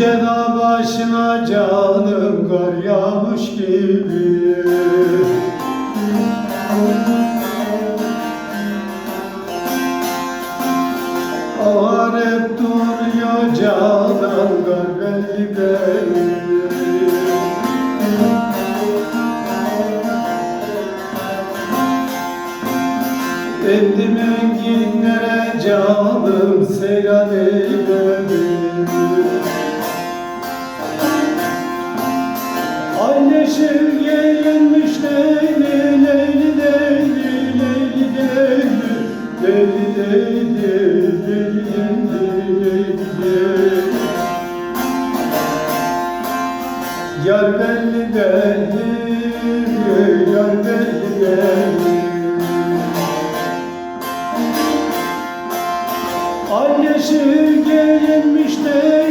ya canım kar yağmış gibi. Ağar hep duruyor canan kar belli belli Endim enginlere canım seyran eyledim Ay yeşil giyinmiş leyli leyli leyli leyli leyli Leyli leyli leyli leyli leyli Yar belli belli Yar belli belli giyinmiş leyli leyli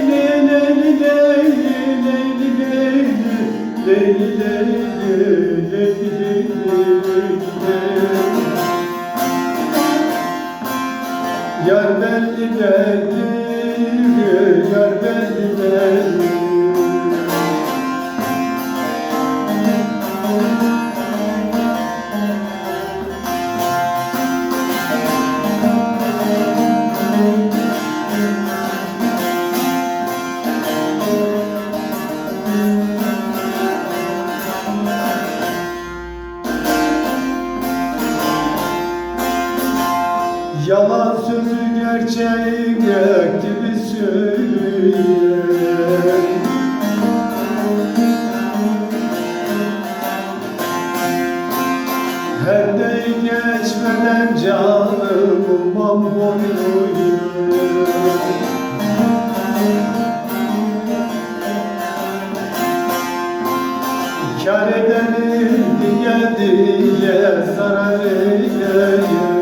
Yer Yerden ileri, yerden ileri Yalan sözü gerçeği gök gibi söylüyor Her dey geçmeden canım ummam boynuyor Kâr edenim diye diye zarar eyleyim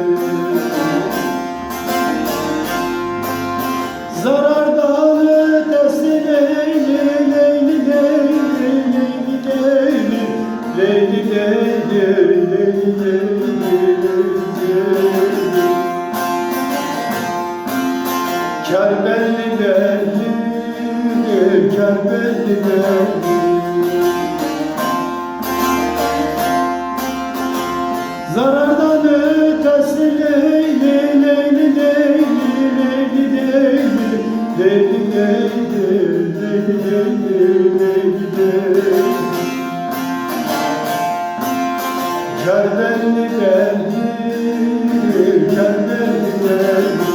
leyli leyli leyli leyli Kâr belli belli, kâr belli Zarardan ötesi leyli leyli leyli leyli. Leyli leyli leyli leyli Kerbeli derdi, kerbeli derdi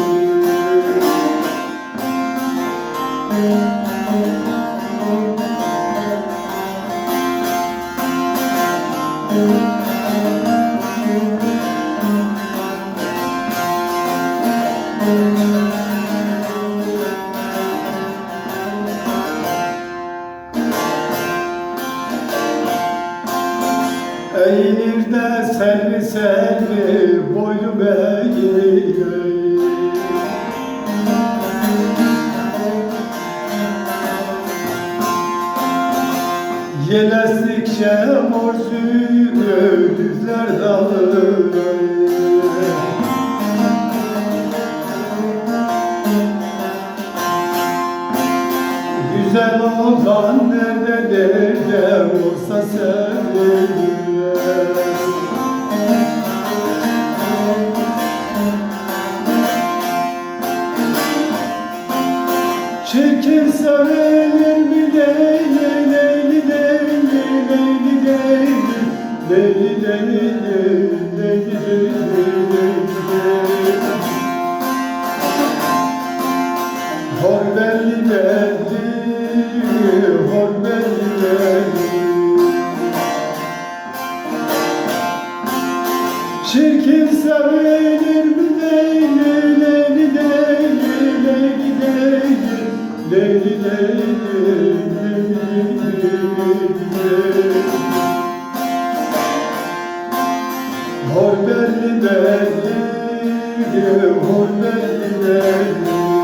Thank you. Eğilir de selvi selvi boylu eğilir Yelestikçe mor suyu düzler dalır Güzel olan nerede nerede olsa sevilir Çekilsem elin mi leyli leyli leyli leyli leyli Leyli leyli leyli leyli Hor belli belli, hor belli belli Çirkin sevim Hor belli belli, hor belli belli.